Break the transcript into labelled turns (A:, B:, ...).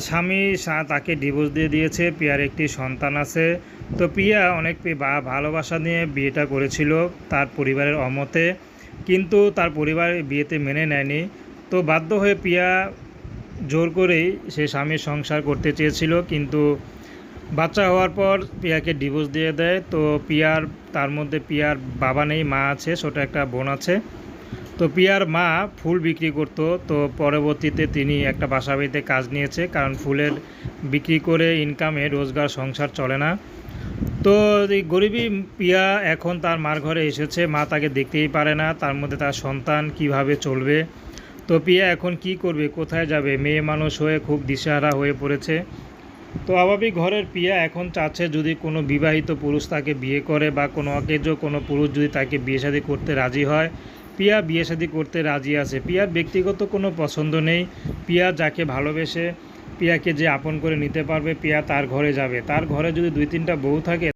A: স্বামী তাকে ডিভোর্স দিয়ে দিয়েছে, পিয়ার একটি সন্তান আছে। তো পিয়া অনেক বা- ভালোবাসা নিয়ে বিয়েটা করেছিল তার পরিবারের অমতে, কিন্তু তার পরিবার বিয়েতে মেনে নেয়নি। তো বাধ্য হয়ে পিয়া জোর করেই সে স্বামীর সংসার করতে চেয়েছিল, কিন্তু বাচ্চা হওয়ার পর পিয়াকে ডিভোর্স দিয়ে দেয়। তো পিয়ার, তার মধ্যে পিয়ার বাবা নেই, মা আছে, ছোট একটা বোন আছে। তো পিয়ার মা ফুল বিক্রি করতো, তো পরবর্তীতে তিনি একটা বাসা বাড়িতে কাজ নিয়েছে, কারণ ফুলের বিক্রি করে ইনকামে রোজগার, সংসার চলে না। তো এই গরিবী পিয়া এখন তার মার ঘরে এসেছে, মা তাকে দেখতেই পারে না, তার মধ্যে তার সন্তান কীভাবে চলবে? তো পিয়া এখন কি করবে, কোথায় যাবে? মেয়ে মানুষ হয়ে খুব দিশেহারা হয়ে পড়েছে। তো অভাবিক ঘরের পিয়া এখন চাচ্ছে যদি কোনো বিবাহিত পুরুষ তাকে বিয়ে করে বা কোনো অকেজ কোনো পুরুষ যদি তাকে বিয়ে শাদী করতে রাজি হয় পিয়া বিয়ে শাদী করতে রাজি আছে। পিয়ার ব্যক্তিগত কোনো পছন্দ নেই। পিয়া যাকে ভালোবেসে পিয়াকে যে আপন করে নিতে পারবে, পিয়া তার ঘরে যাবে। তার ঘরে যদি দুই তিনটা বউ থাকে